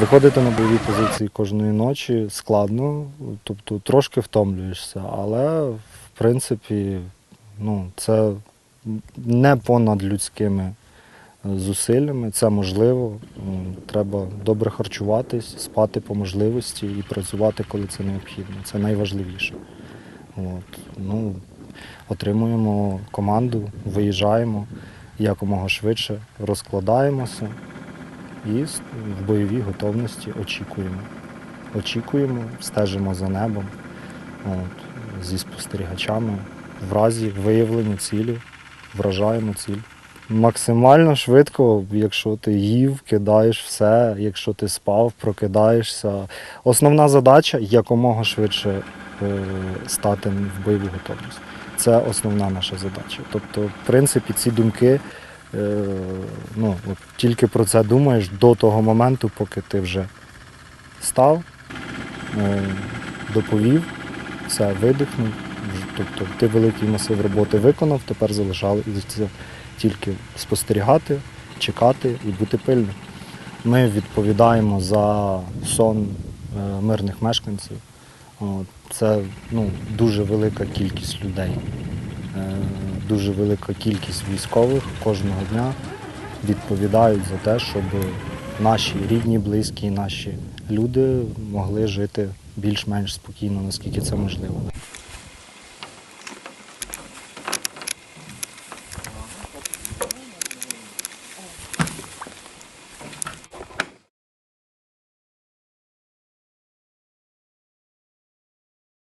Виходити на бойові позиції кожної ночі складно, тобто трошки втомлюєшся, але в принципі ну, це не понад людськими е, зусиллями, це можливо. Треба добре харчуватись, спати по можливості і працювати, коли це необхідно. Це найважливіше. От. Ну, отримуємо команду, виїжджаємо якомога швидше, розкладаємося і в бойовій готовності очікуємо. Очікуємо, стежимо за небом от, зі спостерігачами. В разі виявлення цілі, вражаємо ціль. Максимально швидко, якщо ти їв, кидаєш все, якщо ти спав, прокидаєшся. Основна задача якомога швидше е, стати в бойову готовність. Це основна наша задача. Тобто, в принципі, ці думки, ну, от тільки про це думаєш до того моменту, поки ти вже став, е, доповів, все, видихнув. Тобто ти великий масив роботи виконав, тепер залишалося тільки спостерігати, чекати і бути пильним. Ми відповідаємо за сон е, мирних мешканців. Це ну, дуже велика кількість людей, е, дуже велика кількість військових кожного дня відповідають за те, щоб наші рідні, близькі, наші люди могли жити більш-менш спокійно, наскільки це можливо.